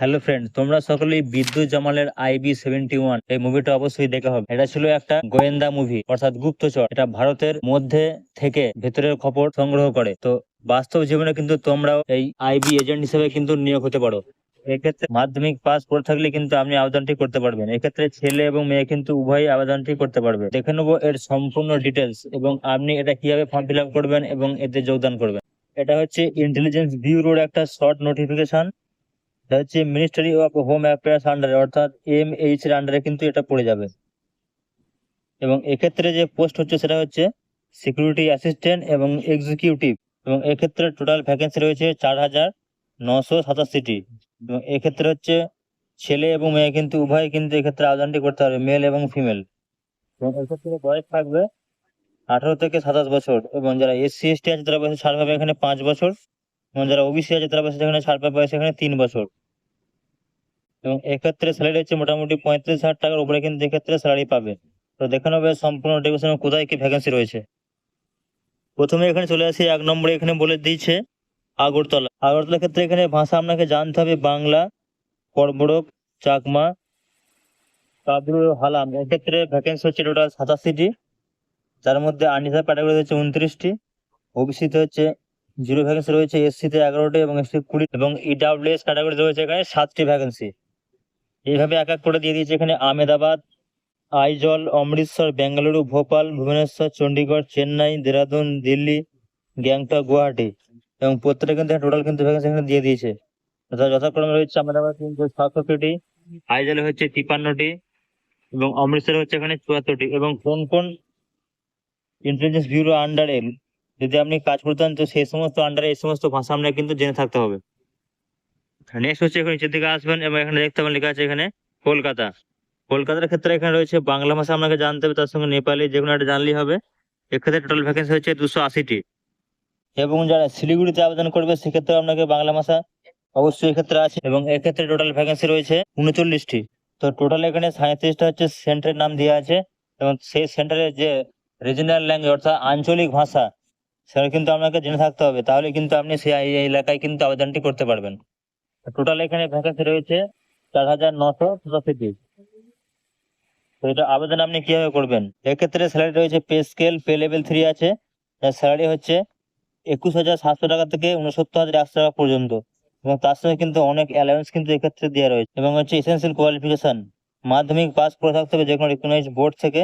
Hello friend তোমরা সকলেই বিদ্যুৎ জামালের আইবি সেভেন্টি ওয়ান এই মুভিটা অবশ্যই দেখা হবে। এটা ছিল একটা গোয়েন্দা মুভি, অর্থাৎ গুপ্তচর। এটা ভারতের মধ্যে থেকে ভেতরের খবর সংগ্রহ করে। তো বাস্তব জীবনে কিন্তু তোমরাও এই আইবি এজেন্ট হিসেবে কিন্তু নিয়োগ হতে পারো। এক্ষেত্রে মাধ্যমিক পাস করে থাকলে কিন্তু আপনি আবেদনটি করতে পারবেন। এক্ষেত্রে ছেলে এবং মেয়ে কিন্তু উভয়ই আবেদনটি করতে পারবে। দেখে নেব এর সম্পূর্ণ ডিটেলস এবং আপনি এটা কীভাবে ফর্ম ফিল করবেন এবং এতে যোগদান করবেন। এটা হচ্ছে ইন্টেলিজেন্স ব্যুরোর একটা শর্ট নোটিফিকেশন হচ্ছে মিনিস্ট্রি অফ হোম অ্যাফেয়ার্স আন্ডারে অর্থাৎ এম এইচ এর আন্ডারে কিন্তু এটা পড়ে যাবে। এবং এক্ষেত্রে যে পোস্ট হচ্ছে সেটা হচ্ছে সিকিউরিটি অ্যাসিস্ট্যান্ট এবং এক্সিকিউটিভ এবং এক্ষেত্রে টোটাল ভ্যাকেন্সি রয়েছে চার হাজার নশো সাতাশিটি। এবং এক্ষেত্রে হচ্ছে ছেলে এবং মেয়ে কিন্তু, উভয় কিন্তু এক্ষেত্রে আবেদনটি করতে পারবে মেল এবং ফিমেল এবং এক্ষেত্রে বয়স থাকবে আঠারো থেকে সাতাশ বছর। এবং যারা এসসি এসটি আছে তারা বয়সে ছাড় পাবে এখানে পাঁচ বছর। এবং যারা ওবিসি আছে তারা বয়সে এখানে ছাড় পাবে বয়সে এখানে তিন বছর। এবং এক্ষেত্রে স্যালারি হচ্ছে মোটামুটি পঁয়ত্রিশ হাজার টাকার উপরে কিন্তু এক্ষেত্রে স্যালারি পাবে। তো দেখানো হবে সম্পূর্ণ নোটিফিকেশন কোথায় কি ভ্যাকেন্সি রয়েছে। প্রথমে এখানে চলে আসি, এক নম্বরে এখানে বলে দিয়েছে আগরতলা। আগরতলার ক্ষেত্রে এখানে ভাষা আপনাকে জানতে হবে, বাংলা কর্মরক চাকমা কাবরু হালাম এক্ষেত্রে ভ্যাকেন্সি হচ্ছে টোটাল সাতাশিটি। যার মধ্যে আনরিজার্ভ ক্যাটাগরি হচ্ছে উনত্রিশটি। ওবিসিতে হচ্ছে জিরো ভ্যাকেন্সি রয়েছে এসসিতে এগারোটি এবং এসসি কুড়ি। এবং E ইডাব্লিউএস ক্যাটাগরি রয়েছে এখানে সাতটি ভ্যাকেন্সি এইভাবে এক এক করে দিয়ে দিয়েছে এখানে আমেদাবাদ আইজল, অমৃতসর, বেঙ্গালুরু, ভোপাল, ভুবনেশ্বর চণ্ডীগড় চেন্নাই, দেরাদুন, দিল্লি, গ্যাংটক, গুয়াহাটি এবং প্রত্যেকটা কিন্তু টোটাল কিন্তু এখানে দিয়ে দিয়েছে। যথা- যথাক্রমে রয়েছে আমেদাবাদ কিন্তু সাতষট্টিটি, আইজলে হচ্ছে তিপ্পান্নটি এবং অমৃতসরে হচ্ছে এখানে চুয়াত্তরটি এবং কোন কোন ইন্টেলিজেন্স ব্যুরো আন্ডারে যদি আপনি কাজ করতেন তো সেই সমস্ত আন্ডারে এই সমস্ত ভাষা আপনাকে কিন্তু জেনে থাকতে হবে। নেক্সট হচ্ছে এখানে নিচের দিকে আসবেন এবং এখানে দেখতে পাবেন লেখা আছে এখানে কলকাতা। কলকাতার ক্ষেত্রে এখানে রয়েছে বাংলা ভাষা আপনাকে জানতে হবে, তার সঙ্গে নেপালি যে কোনো একটা জানলেই হবে। এক্ষেত্রে টোটাল ভ্যাকেন্সি হচ্ছে দুশো আশিটি। এবং যারা শিলিগুড়িতে আবেদন করবে সেক্ষেত্রে আপনাকে বাংলা ভাষা অবশ্যই এক্ষেত্রে আছে। এবং এক্ষেত্রে টোটাল ভ্যাকেন্সি রয়েছে উনচল্লিশটি। তো টোটাল এখানে সাঁত্রিশটা হচ্ছে সেন্টারের নাম দেওয়া আছে। এবং সেই সেন্টারের যে রিজনাল ল্যাঙ্গুয়েজ অর্থাৎ আঞ্চলিক ভাষা, সেটা কিন্তু আপনাকে জেনে থাকতে হবে। তাহলে কিন্তু আপনি সেই এলাকায় কিন্তু আবেদনটি করতে পারবেন। টোটাল এখানে ভ্যাকেন্সি রয়েছে চার হাজার নশো সাতাশিটি তো এটা আবেদন আপনি কীভাবে করবেন? এক্ষেত্রে স্যালারি রয়েছে pay scale pay level three আছে। যার স্যালারি হচ্ছে একুশ হাজার সাতশো টাকা থেকে উনসত্তর হাজার একশো টাকা পর্যন্ত। এবং তার সঙ্গে কিন্তু অনেক অ্যালাউন্স কিন্তু এক্ষেত্রে দেওয়া রয়েছে। এবং হচ্ছে এসেন্সিয়াল কোয়ালিফিকেশন মাধ্যমিক পাস করে থাকতে হবে যে কোনো রিকগনাইজ বোর্ড থেকে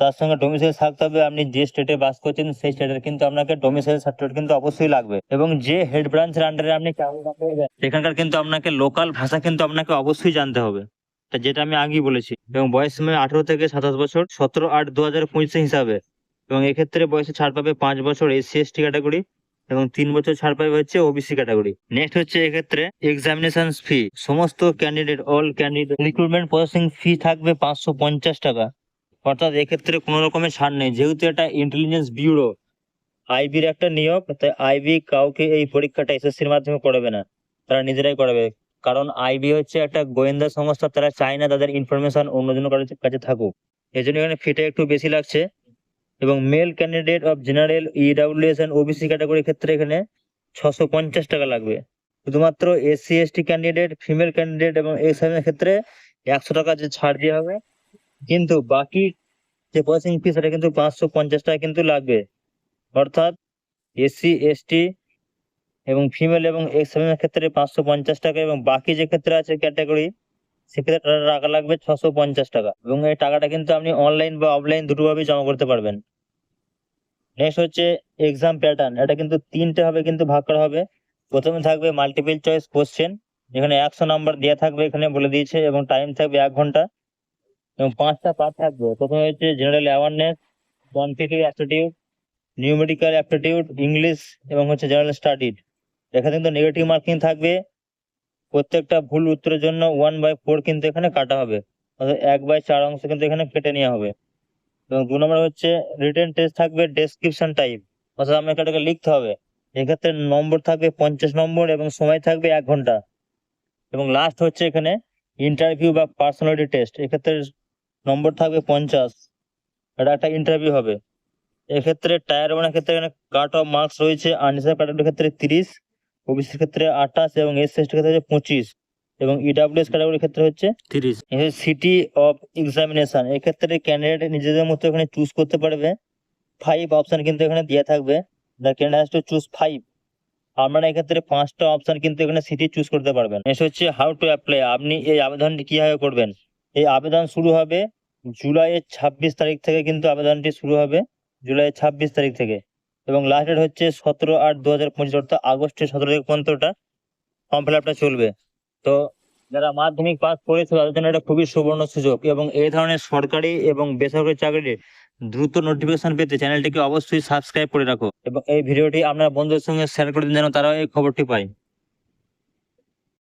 তার সঙ্গে ডোমিসাইল থাকতে হবে। আপনি যে স্টেটে বাস করছেন, সেই স্টেটের কিন্তু আপনাকে ডোমিসাইল সার্টিফিকেট কিন্তু অবশ্যই লাগবে। এবং যে হেড ব্রাঞ্চের আন্ডারে আপনি সেখানকার কিন্তু আপনাকে লোকাল ভাষা কিন্তু আপনাকে অবশ্যই জানতে হবে। যেটা আমি আগেই বলেছি। এবং বয়স সীমা আঠারো থেকে সাতাশ বছর, সতেরো আট দু হাজার পঁচিশ হিসাবে। এবং এক্ষেত্রে বয়সে ছাড় পাবে পাঁচ বছর এসসি এসটি ক্যাটাগরি এবং তিন বছর ছাড় পাবে হচ্ছে ওবিসি ক্যাটাগরি নেক্সট হচ্ছে এক্ষেত্রে এক্সামিনেশন ফি সমস্ত candidate all candidate recruitment processing fee থাকবে পাঁচশো পঞ্চাশ টাকা। অর্থাৎ এক্ষেত্রে কোনো রকমের ছাড় নেই। যেহেতু এটা ইন্টেলিজেন্স ব্যুরো আইবির একটা নিয়োগ, তাই আইবি কাউকে এই পরীক্ষাটা এসএসসির মাধ্যমে করাবে না। তারা নিজেরাই করাবে। কারণ আইবি হচ্ছে একটা গোয়েন্দা সংস্থা, তারা চায় না তাদের ইনফরমেশন অন্যজনের কাছে থাকুক। এই জন্য এখানে ফিটা একটু বেশি লাগছে। এবং male candidate of general EWS and OBC ক্যাটাগরির ক্ষেত্রে এখানে ছশো পঞ্চাশ টাকা লাগবে। শুধুমাত্র SC ST candidate female candidate এবং এক্স ক্ষেত্রে একশো টাকা যে ছাড় দেওয়া হবে কিন্তু বাকি যে প্রসেসিং ফি সেটা কিন্তু পাঁচশো পঞ্চাশ টাকা কিন্তু লাগবে। অর্থাৎ এসসি এসটি এবং ফিমেল এবং এক্সের ক্ষেত্রে পাঁচশো পঞ্চাশ টাকা এবং বাকি যে ক্ষেত্রে আছে ক্যাটাগরি সেক্ষেত্রে টাকা লাগবে ছশো পঞ্চাশ টাকা। এবং এই টাকাটা কিন্তু আপনি অনলাইন বা অফলাইন দুটোভাবেই জমা করতে পারবেন। নেক্সট হচ্ছে এক্সাম প্যাটার্ন এটা কিন্তু তিনটে হবে, কিন্তু ভাগ করা হবে। প্রথমে থাকবে মাল্টিপল চয়েস কোশ্চেন যেখানে একশো নাম্বার দেওয়া থাকবে, এখানে বলে দিয়েছে এবং টাইম থাকবে এক ঘণ্টা। এবং পাঁচটা পার্ট থাকবে। প্রথমে হচ্ছে general awareness quantitative aptitude numerical aptitude English এবং হচ্ছে জেনারেল স্টাডিড এখানে কিন্তু নেগেটিভ মার্কিং থাকবে। প্রত্যেকটা ভুল উত্তরের জন্য ওয়ান বাই ফোর কিন্তু এখানে কাটা হবে। অর্থাৎ এক বাই চার অংশ কিন্তু এখানে কেটে নেওয়া হবে। এবং দু নম্বর হচ্ছে রিটেন টেস্ট থাকবে ডেসক্রিপশন টাইপ অর্থাৎ আপনাকে এটাকে লিখতে হবে। এক্ষেত্রে নম্বর থাকবে পঞ্চাশ নম্বর এবং সময় থাকবে এক ঘণ্টা। এবং লাস্ট হচ্ছে এখানে ইন্টারভিউ বা পার্সোনালিটি টেস্ট এক্ষেত্রে নম্বর থাকবে পঞ্চাশ। এটা একটা ইন্টারভিউ হবে। এক্ষেত্রে টায়ার ওয়ানের ক্ষেত্রে এখানে কাট অফ মার্কস রয়েছে আনরিজার্ভ ক্যাটাগরির ক্ষেত্রে তিরিশ ওবিসির ক্ষেত্রে আঠাশ এবং এস এসটির ক্ষেত্রে পঁচিশ এবং ইডাব্লিউএস ক্যাটাগরির ক্ষেত্রে হচ্ছে তিরিশ। সিটি অফ এক্সামিনেশন এক্ষেত্রে ক্যান্ডিডেট নিজেদের মতো এখানে চুজ করতে পারবে। ফাইভ অপশন কিন্তু এখানে দেওয়া থাকবে। The candidate has to choose five আপনারা এক্ষেত্রে পাঁচটা অপশন কিন্তু এখানে সিটি চুজ করতে পারবেন। নেক্সট হচ্ছে হাউ টু অ্যাপ্লাই আপনি এই আবেদনটি কীভাবে করবেন? এই আবেদন শুরু হবে জুলাইয়ের ছাব্বিশ তারিখ থেকে কিন্তু আবেদনটি শুরু হবে জুলাইয়ের ছাব্বিশ তারিখ থেকে। এবং লাস্ট ডেট হচ্ছে সতেরো আট দু হাজার পঁচিশ, অর্থাৎ আগস্টের সতেরো তারিখ পর্যন্ত ওটা ফর্ম ফিল আপটা চলবে। তো যারা মাধ্যমিক পাস করেছে, তাদের জন্য এটা খুবই সুবর্ণ সুযোগ এবং এই ধরনের সরকারি এবং বেসরকারি চাকরির দ্রুত নোটিফিকেশন পেতে চ্যানেলটিকে অবশ্যই সাবস্ক্রাইব করে রাখো এবং এই ভিডিওটি আপনার বন্ধুদের সঙ্গে শেয়ার করে দিন যেন তারাও এই খবরটি পায়।